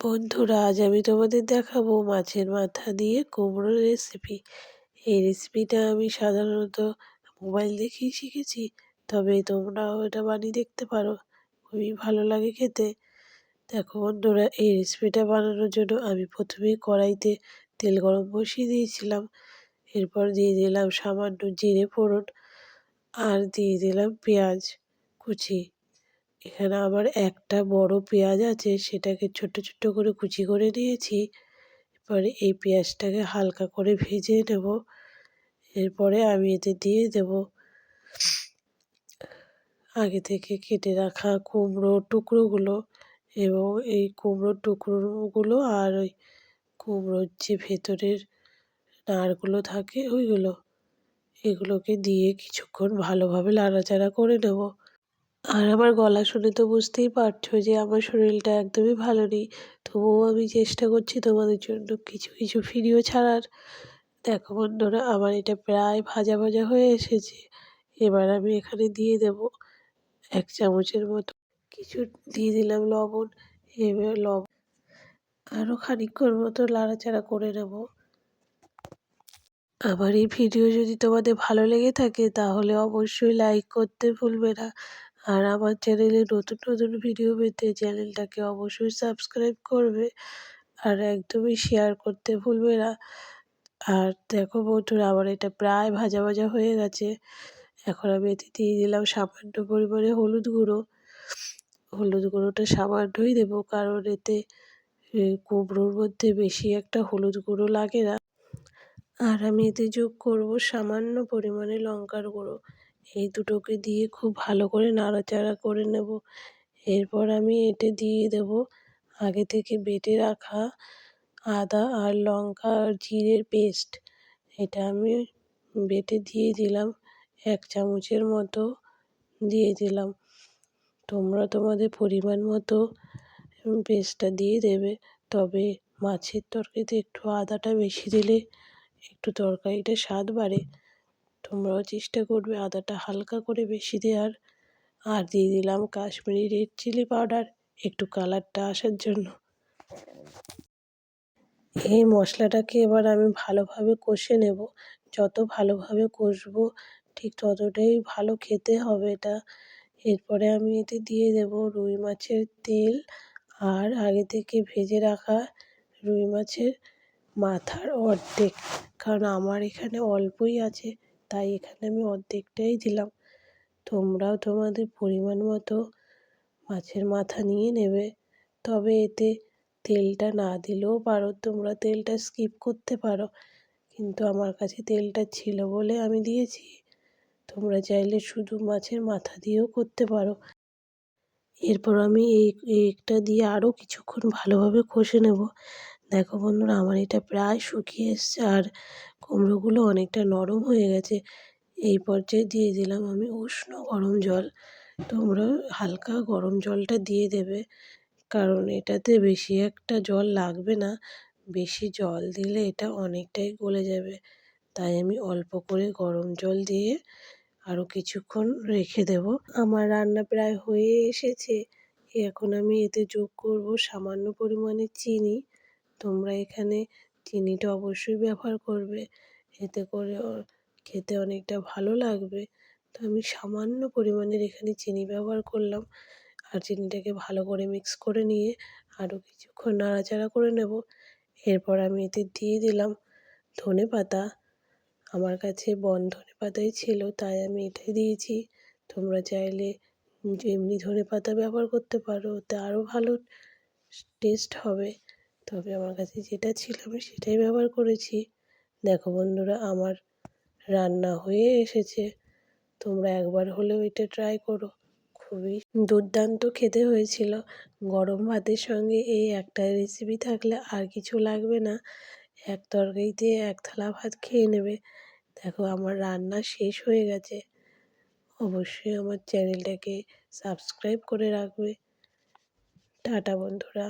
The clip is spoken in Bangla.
বন্ধুরা, আজ আমি তোমাদের দেখাবো মাছের মাথা দিয়ে কুমড়োর রেসিপি এই রেসিপিটা আমি সাধারণত মোবাইল দেখেই শিখেছি, তবে তোমরাও এটা বানিয়ে দেখতে পারো। খুবই ভালো লাগে খেতে। দেখো বন্ধুরা, এই রেসিপিটা বানানোর জন্য আমি প্রথমেই কড়াইতে তেল গরম বসিয়ে দিয়েছিলাম। এরপর দিয়ে দিলাম সামান্য জিরে ফোড়ন আর দিয়ে দিলাম পেঁয়াজ কুচি। এখানে আবার একটা বড় পেঁয়াজ আছে, সেটাকে ছোট ছোট করে কুচি করে নিয়েছি। এরপরে এই পেঁয়াজটাকে হালকা করে ভেজে নেব। এরপরে আমি এতে দিয়ে দেব আগে থেকে কেটে রাখা কুমড়ো টুকরোগুলো এবং এই কুমড়োর টুকরোগুলো আর ওই কুমড়োর যে ভেতরের নাড়গুলো থাকে ওইগুলো, এগুলোকে দিয়ে কিছুক্ষণ ভালোভাবে নাড়াচাড়া করে নেব। আর আমার গলা শুনে তো বুঝতেই পারছ যে আমার শরীরটা একদমই ভালো নেই। তবুও আমি চেষ্টা করছি তোমাদের জন্য কিছু কিছু ভিডিও ছাড়ার। দেখো বন্ধুরা, আমার এটা প্রায় ভাজা ভাজা হয়ে এসেছে। এবার আমি এখানে দিয়ে দেব এক চামচের মতো কিছু, দিয়ে দিলাম লবণ, এবার লবণ আরও খানিক্ষণ মতো লাড়াচাড়া করে নেব। আমার এই ভিডিও যদি তোমাদের ভালো লেগে থাকে, তাহলে অবশ্যই লাইক করতে ভুলবে না। আর আমার চ্যানেলে নতুন নতুন ভিডিও পেতে চ্যানেলটাকে অবশ্যই সাবস্ক্রাইব করবে আর একদমই শেয়ার করতে ভুলবে না। আর দেখো বন্ধুরা, আমার এটা প্রায় ভাজা ভাজা হয়ে গেছে। এখন আমি এতে দিয়ে দিলাম সামান্য পরিমাণে হলুদ গুঁড়ো। হলুদ গুঁড়োটা সামান্যই দেবো কারণ এতে কুমড়োর মধ্যে বেশি একটা হলুদ গুঁড়ো লাগে না। আর আমি এতে যোগ করব সামান্য পরিমাণে লঙ্কার গুঁড়ো। এই দুটোকে দিয়ে খুব ভালো করে নাড়াচাড়া করে নেব। এরপর আমি এতে দিয়ে দেব আগে থেকে বেটে রাখা আদা আর লঙ্কা আর জিরের পেস্ট। এটা আমি বেটে দিয়ে দিলাম, এক চামচের মতো দিয়ে দিলাম। তোমরা তোমাদের পরিমাণ মতো পেস্টটা দিয়ে দেবে, তবে মাছের তরকারিতে একটু আদাটা বেশি দিলে একটু তরকারিটা স্বাদ বাড়ে। তোমরাও চেষ্টা করবে আদাটা হালকা করে বেশি দেওয়ার। আর দিয়ে দিলাম কাশ্মীরি রেড চিলি পাউডার, একটু কালারটা আসার জন্য। এই মশলাটাকে এবার আমি ভালোভাবে কষে নেব। যত ভালোভাবে কষবো, ঠিক ততটাই ভালো খেতে হবে এটা। এরপরে আমি এতে দিয়ে দেব রুই মাছের তেল আর আগে থেকে ভেজে রাখা রুই মাছের মাথার অর্ধেক। কারণ আমার এখানে অল্পই আছে। তাই এখানে আমি অর্ধেকটাই দিলাম। তোমরাও তোমাদের পরিমাণ মতো মাছের মাথা নিয়ে নেবে। তবে এতে তেলটা না দিলেও পারো, তোমরা তেলটা স্কিপ করতে পারো। কিন্তু আমার কাছে তেলটা ছিল বলে আমি দিয়েছি। তোমরা চাইলে শুধু মাছের মাথা দিয়েও করতে পারো। এরপর আমি এই একটা দিয়ে আরও কিছুক্ষণ ভালোভাবে কষে নেব। দেখো বন্ধুরা, আমার এটা প্রায় শুকিয়ে এসছে আর কুমড়োগুলো অনেকটা নরম হয়ে গেছে। এই পর্যায়ে দিয়ে দিলাম আমি উষ্ণ গরম জল। তোমরা হালকা গরম জলটা দিয়ে দেবে, কারণ এটাতে বেশি একটা জল লাগবে না। বেশি জল দিলে এটা অনেকটাই গলে যাবে। তাই আমি অল্প করে গরম জল দিয়ে আরও কিছুক্ষণ রেখে দেব। আমার রান্না প্রায় হয়ে এসেছে। এখন আমি এতে যোগ করব সামান্য পরিমাণে চিনি। তোমরা এখানে চিনিটা অবশ্যই ব্যবহার করবে। এতে করে খেতে অনেকটা ভালো লাগবে। তো আমি সামান্য পরিমাণের এখানে চিনি ব্যবহার করলাম। আর চিনিটাকে ভালো করে মিক্স করে নিয়ে আরও কিছুক্ষণ নাড়াচাড়া করে নেব। এরপর আমি এতে দিয়ে দিলাম ধনে পাতা। আমার কাছে বন ধনে পাতাই ছিল, তাই আমি এটাই দিয়েছি। তোমরা চাইলে এমনি ধনে পাতা ব্যবহার করতে পারো ওতে আরও ভালো টেস্ট হবে। তবে আমার কাছে যেটা ছিল আমি সেটাই ব্যবহার করেছি। দেখো বন্ধুরা, আমার রান্না হয়ে এসেছে। তোমরা একবার হলেও এটা ট্রাই করো। খুবই দুর্দান্ত খেতে হয়েছিল। গরম ভাতের সঙ্গে এই একটা রেসিপি থাকলে আর কিছু লাগবে না। এক তরকারিতে এক থালা ভাত খেয়ে নেবে। দেখো আমার রান্না শেষ হয়ে গেছে। অবশ্যই আমার চ্যানেলটাকে সাবস্ক্রাইব করে রাখবে। টাটা বন্ধুরা।